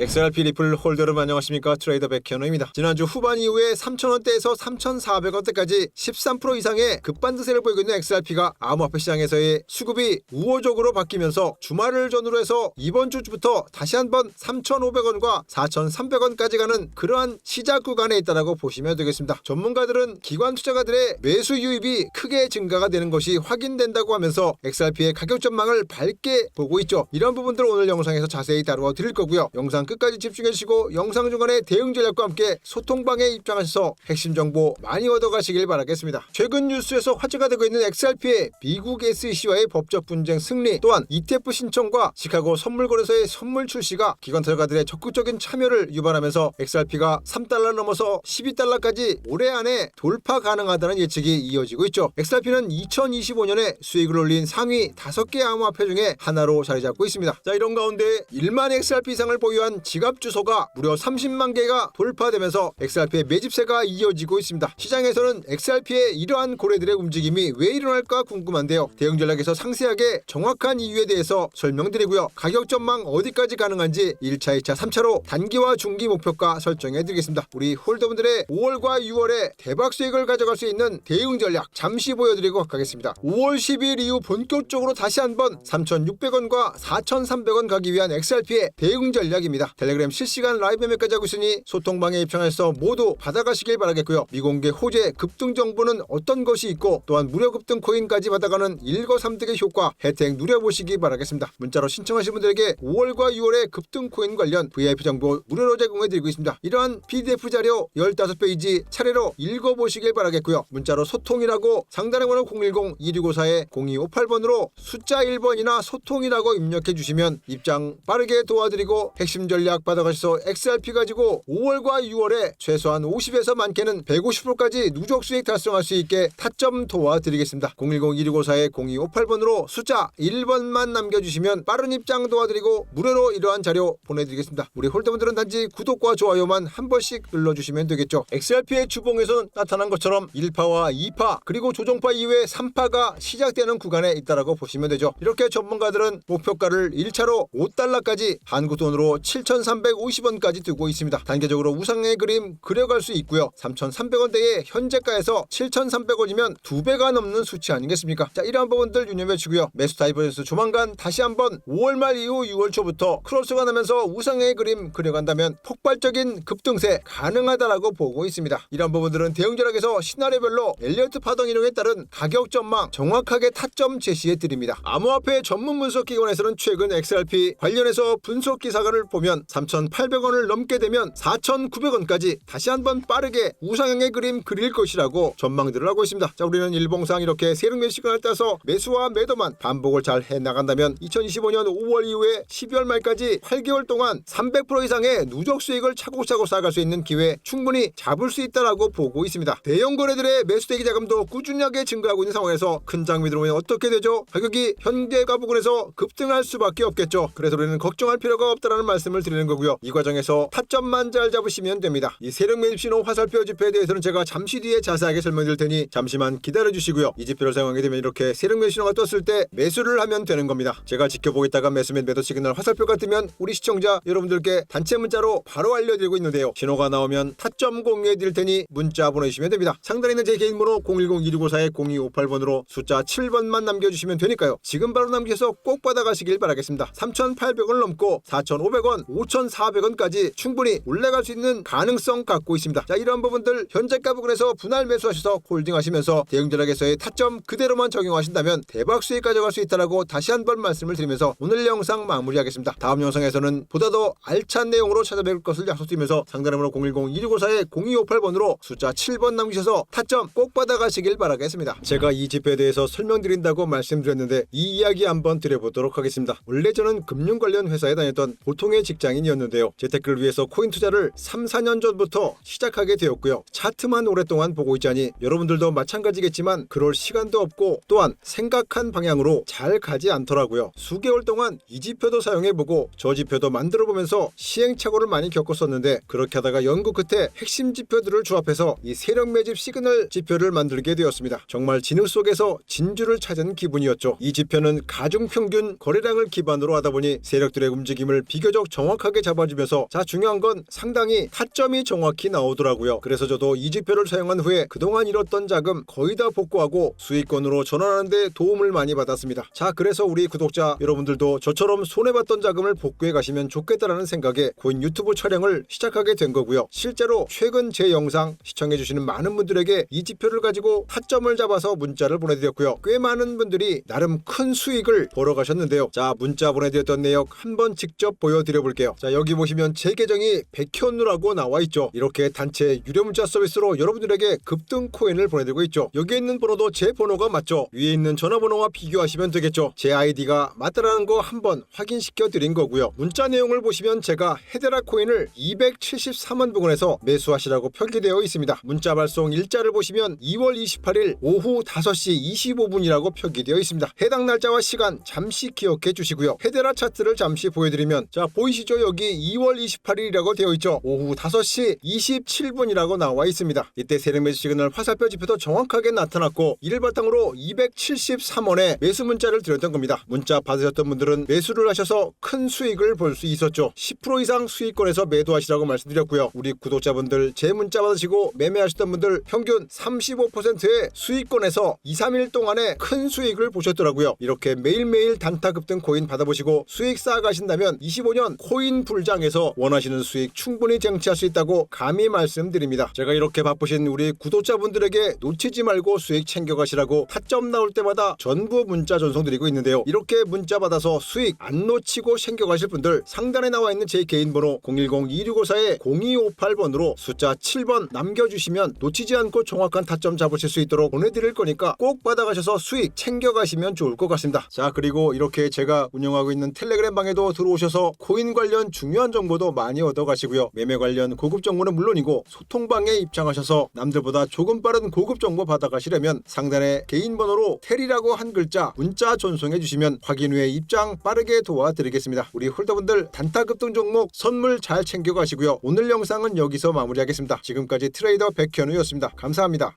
XRP 리플 홀더를 안녕하십니까 트레이더 백현우입니다. 지난주 후반 이후에 3,000원대에서 3,400원대까지 13% 이상의 급반드세를 보이고 있는 XRP가 암호화폐 시장에서의 수급이 우호적으로 바뀌면서 주말을 전후로 해서 이번 주부터 다시 한번 3,500원과 4,300원까지 가는 그러한 시작 구간에 있다라고 보시면 되겠습니다. 전문가들은 기관 투자가들의 매수 유입이 크게 증가가 되는 것이 확인된다고 하면서 XRP의 가격 전망을 밝게 보고 있죠. 이런 부분들 오늘 영상에서 자세히 다루어 드릴 거고요. 영상 끝까지 집중해 주시고 영상 중간에 대응 전략과 함께 소통방에 입장하셔서 핵심 정보 많이 얻어가시길 바라겠습니다. 최근 뉴스에서 화제가 되고 있는 XRP의 미국 SEC와의 법적 분쟁 승리 또한 ETF 신청과 시카고 선물거래소의 선물 출시가 기관 투자가들의 적극적인 참여를 유발하면서 XRP가 3달러 넘어서 12달러까지 올해 안에 돌파 가능하다는 예측이 이어지고 있죠. XRP는 2025년에 수익을 올린 상위 5개 암호화폐 중에 하나로 자리 잡고 있습니다. 자 이런 가운데 1만 XRP 이상을 보유한 지갑 주소가 무려 30만 개가 돌파되면서 XRP의 매집세가 이어지고 있습니다. 시장에서는 XRP의 이러한 고래들의 움직임이 왜 일어날까 궁금한데요. 대응 전략에서 상세하게 정확한 이유에 대해서 설명드리고요. 가격 전망 어디까지 가능한지 1차, 2차, 3차로 단기와 중기 목표가 설정해 드리겠습니다. 우리 홀더분들의 5월과 6월에 대박 수익을 가져갈 수 있는 대응 전략 잠시 보여드리고 가겠습니다. 5월 10일 이후 본격적으로 다시 한번 3,600원과 4,300원 가기 위한 XRP의 대응 전략입니다. 텔레그램 실시간 라이브 매매까지 하고 있으니 소통방에 입장해서 모두 받아가시길 바라겠고요. 미공개 호재 급등 정보는 어떤 것이 있고 또한 무료 급등 코인까지 받아가는 일거삼득의 효과 혜택 누려보시기 바라겠습니다. 문자로 신청하신 분들에게 5월과 6월의 급등 코인 관련 VIP 정보 무료로 제공해드리고 있습니다. 이러한 PDF 자료 15페이지 차례로 읽어보시길 바라겠고요. 문자로 소통이라고 상단에 번호 010-2654-0258번으로 숫자 1번이나 소통이라고 입력해 주시면 입장 빠르게 도와드리고 핵심 전략 받아가셔서 XRP 가지고 5월과 6월에 최소한 50에서 많게는 150%까지 누적 수익 달성할 수 있게 타점 도와드리겠습니다. 010-2654-0258번으로 숫자 1번만 남겨주시면 빠른 입장 도와드리고 무료로 이러한 자료 보내드리겠습니다. 우리 홀더분들은 단지 구독과 좋아요만 한 번씩 눌러주시면 되겠죠. XRP의 주봉에서 나타난 것처럼 1파와 2파 그리고 조정파 이후에 3파가 시작되는 구간에 있다라고 보시면 되죠. 이렇게 전문가들은 목표가를 1차로 5달러까지 한국 돈으로 7,350원까지 두고 있습니다. 단계적으로 우상의 그림 그려갈 수 있고요. 3,300원대의 현재가에서 7,300원이면 두 배가 넘는 수치 아니겠습니까? 자 이러한 부분들 유념해 주고요. 매수 타입에서 조만간 다시 한번 5월 말 이후 6월 초부터 크로스가 나면서 우상의 그림 그려간다면 폭발적인 급등세 가능하다라고 보고 있습니다. 이런 부분들은 대응 전략에서 시나리오별로 엘리어트 파동 이동에 따른 가격 전망 정확하게 타점 제시해 드립니다. 암호화폐 전문 분석 기관에서는 최근 XRP 관련해서 분석 기사를 보면 3,800원을 넘게 되면 4,900원까지 다시 한번 빠르게 우상향의 그림 그릴 것이라고 전망들을 하고 있습니다. 자, 우리는 일봉상 이렇게 세력매 시간을 따서 매수와 매도만 반복을 잘 해 나간다면 2025년 5월 이후에 12월 말까지 8개월 동안 300% 이상의 누적 수익을 차곡차곡 쌓아갈 수 있는 기회 충분히 잡을 수 있다라고 보고 있습니다. 대형 거래들의 매수 대기 자금도 꾸준하게 증가하고 있는 상황에서 큰 장미 들어오면 어떻게 되죠? 가격이 현재가 부근에서 급등할 수밖에 없겠죠. 그래서 우리는 걱정할 필요가 없다라는 말씀을 드리는 거고요. 이 과정에서 타점만 잘 잡으시면 됩니다. 이 세력 매집 신호 화살표 지표에 대해서는 제가 잠시 뒤에 자세하게 설명드릴 테니 잠시만 기다려 주시고요. 이 지표를 사용하게 되면 이렇게 세력 매집 신호가 떴을 때 매수를 하면 되는 겁니다. 제가 지켜보고 있다가 매수 및 매도 시그널 화살표가 뜨면 우리 시청자 여러분들께 단체 문자로 바로 알려드리고 있는데요. 신호가 나오면 타점 공유해 드릴 테니 문자 보내주시면 됩니다. 상단에 있는 제 개인 번호 010-2654-0258번으로 숫자 7번만 남겨주시면 되니까요. 지금 바로 남겨서 꼭 받아가시길 바라겠습니다. 3,800원 넘고 4,500원, 5,400원까지 충분히 올라갈 수 있는 가능성 갖고 있습니다. 자 이런 부분들 현재가 부근에서 분할 매수하셔서 홀딩하시면서 대응 전략에서의 타점 그대로만 적용하신다면 대박 수익 가져갈 수 있다라고 다시 한번 말씀을 드리면서 오늘 영상 마무리하겠습니다. 다음 영상에서는 보다 더 알찬 내용으로 찾아뵐 것을 약속드리면서 상단으로 010-2654-0258번으로 숫자 7번 남기셔서 타점 꼭 받아가시길 바라겠습니다. 제가 이 집회에 대해서 설명드린다고 말씀드렸는데 이 이야기 한번 드려보도록 하겠습니다. 원래 저는 금융 관련 회사에 다녔던 보통의 직 장인이었는데요. 재테크를 위해서 코인 투자를 3, 4년 전부터 시작하게 되었고요. 차트만 오랫동안 보고 있자니 여러분들도 마찬가지겠지만 그럴 시간도 없고 또한 생각한 방향으로 잘 가지 않더라고요. 수개월 동안 이 지표도 사용해보고 저 지표도 만들어보면서 시행착오를 많이 겪었었는데 그렇게 하다가 연구 끝에 핵심 지표들을 조합해서 이 세력 매집 시그널 지표를 만들게 되었습니다. 정말 진흙 속에서 진주를 찾은 기분이었죠. 이 지표는 가중 평균 거래량을 기반으로 하다 보니 세력들의 움직임을 비교적 정확 정확하게 잡아주면서 자 중요한 건 상당히 타점이 정확히 나오더라고요. 그래서 저도 이 지표를 사용한 후에 그동안 잃었던 자금 거의 다 복구하고 수익권으로 전환하는데 도움을 많이 받았습니다. 자 그래서 우리 구독자 여러분들도 저처럼 손해봤던 자금을 복구해 가시면 좋겠다라는 생각에 고인 유튜브 촬영을 시작하게 된 거고요. 실제로 최근 제 영상 시청해주시는 많은 분들에게 이 지표를 가지고 타점을 잡아서 문자를 보내드렸고요. 꽤 많은 분들이 나름 큰 수익을 벌어 가셨는데요. 자 문자 보내드렸던 내역 한번 직접 보여드려 볼게요. 자 여기 보시면 제 계정이 백현우라고 나와 있죠. 이렇게 단체 유료 문자 서비스로 여러분들에게 급등 코인을 보내드리고 있죠. 여기에 있는 번호도 제 번호가 맞죠. 위에 있는 전화번호와 비교하시면 되겠죠. 제 아이디가 맞다라는 거 한번 확인시켜 드린 거고요. 문자 내용을 보시면 제가 헤데라 코인을 273원 부근에서 매수하시라고 표기되어 있습니다. 문자 발송 일자를 보시면 2월 28일 오후 5시 25분이라고 표기되어 있습니다. 해당 날짜와 시간 잠시 기억해 주시고요. 헤데라 차트를 잠시 보여드리면 자 보이시죠? 여기 2월 28일이라고 되어 있죠. 오후 5시 27분이라고 나와 있습니다. 이때 세력 매수 시그널 화살표 지표도 정확하게 나타났고 이를 바탕으로 273원에 매수 문자를 드렸던 겁니다. 문자 받으셨던 분들은 매수를 하셔서 큰 수익을 볼 수 있었죠. 10% 이상 수익권에서 매도하시라고 말씀드렸고요. 우리 구독자분들 제 문자 받으시고 매매하셨던 분들 평균 35%의 수익권에서 2, 3일 동안에 큰 수익을 보셨더라고요. 이렇게 매일매일 단타 급등 코인 받아보시고 수익 쌓아가신다면 25년 코인 불장에서 원하시는 수익 충분히 쟁취할 수 있다고 감히 말씀드립니다. 제가 이렇게 바쁘신 우리 구독자분들에게 놓치지 말고 수익 챙겨가시라고 타점 나올 때마다 전부 문자 전송드리고 있는데요. 이렇게 문자 받아서 수익 안 놓치고 챙겨가실 분들 상단에 나와 있는 제 개인 번호 010-2654-0258번으로 숫자 7번 남겨주시면 놓치지 않고 정확한 타점 잡으실 수 있도록 보내드릴 거니까 꼭 받아가셔서 수익 챙겨가시면 좋을 것 같습니다. 자 그리고 이렇게 제가 운영하고 있는 텔레그램 방에도 들어오셔서 코인 관련 중요한 정보도 많이 얻어가시고요. 매매 관련 고급 정보는 물론이고 소통방에 입장하셔서 남들보다 조금 빠른 고급 정보 받아가시려면 상단에 개인 번호로 텔이라고 한 글자 문자 전송해 주시면 확인 후에 입장 빠르게 도와드리겠습니다. 우리 홀더분들 단타 급등 종목 선물 잘 챙겨가시고요. 오늘 영상은 여기서 마무리하겠습니다. 지금까지 트레이더 백현우였습니다. 감사합니다.